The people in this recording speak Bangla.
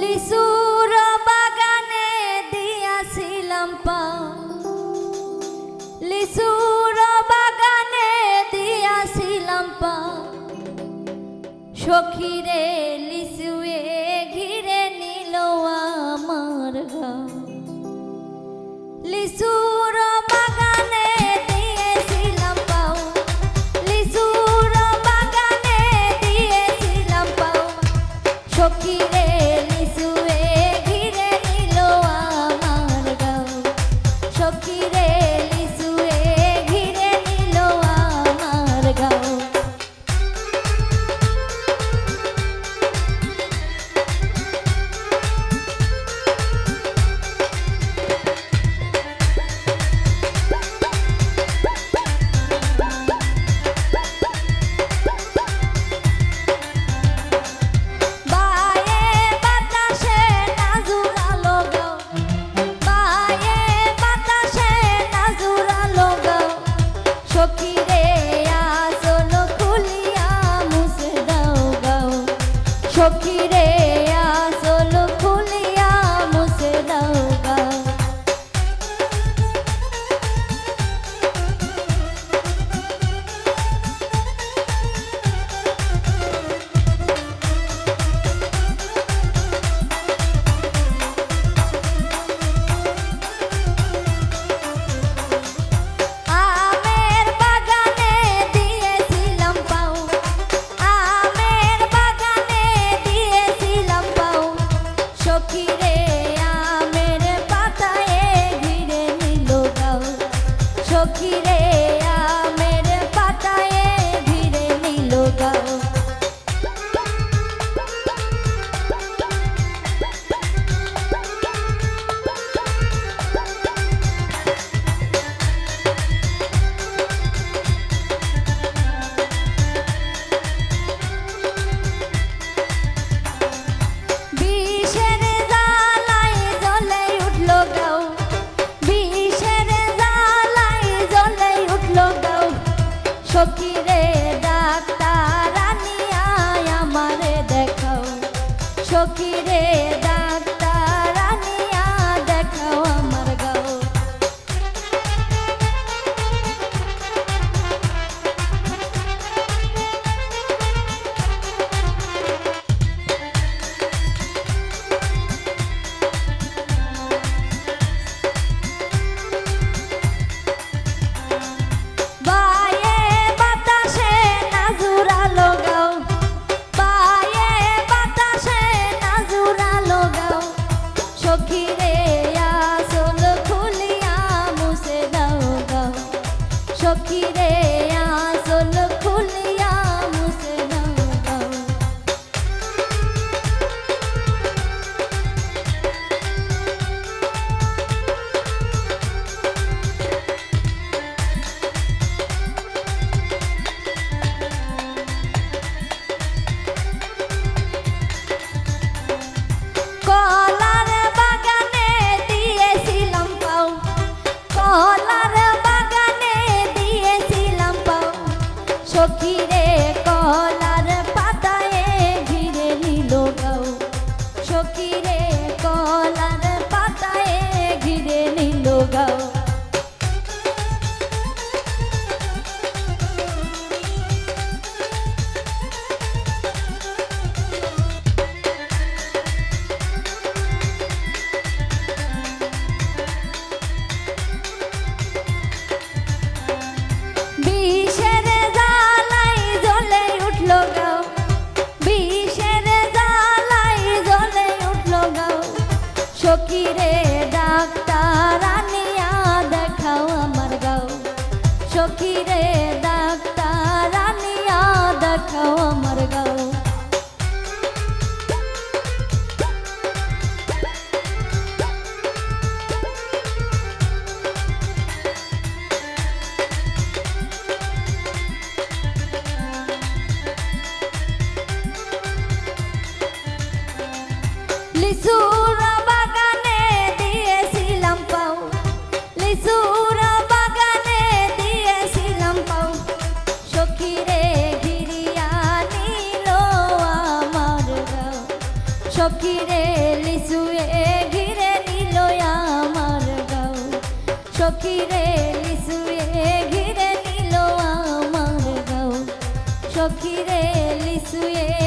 লিসুর বাগানে দিয়াছিলাম পা। লিসুর বাগানে দিয়াছিলাম পা। সখিরে লিসুয়ে ঘিরে নিল আমার গা। লিসু দেখাও সখী রে সখিরে কলা কিরে ডাক্তার আনিয়া দেখাও আমার গাও। লিসু সব ঘিরে লিসুয়ে ঘিরে নিল আমার গাও। সব ঘিরে লিসুয়ে ঘিরে নিল আমার গাও। সব ঘিরে লিসুয়ে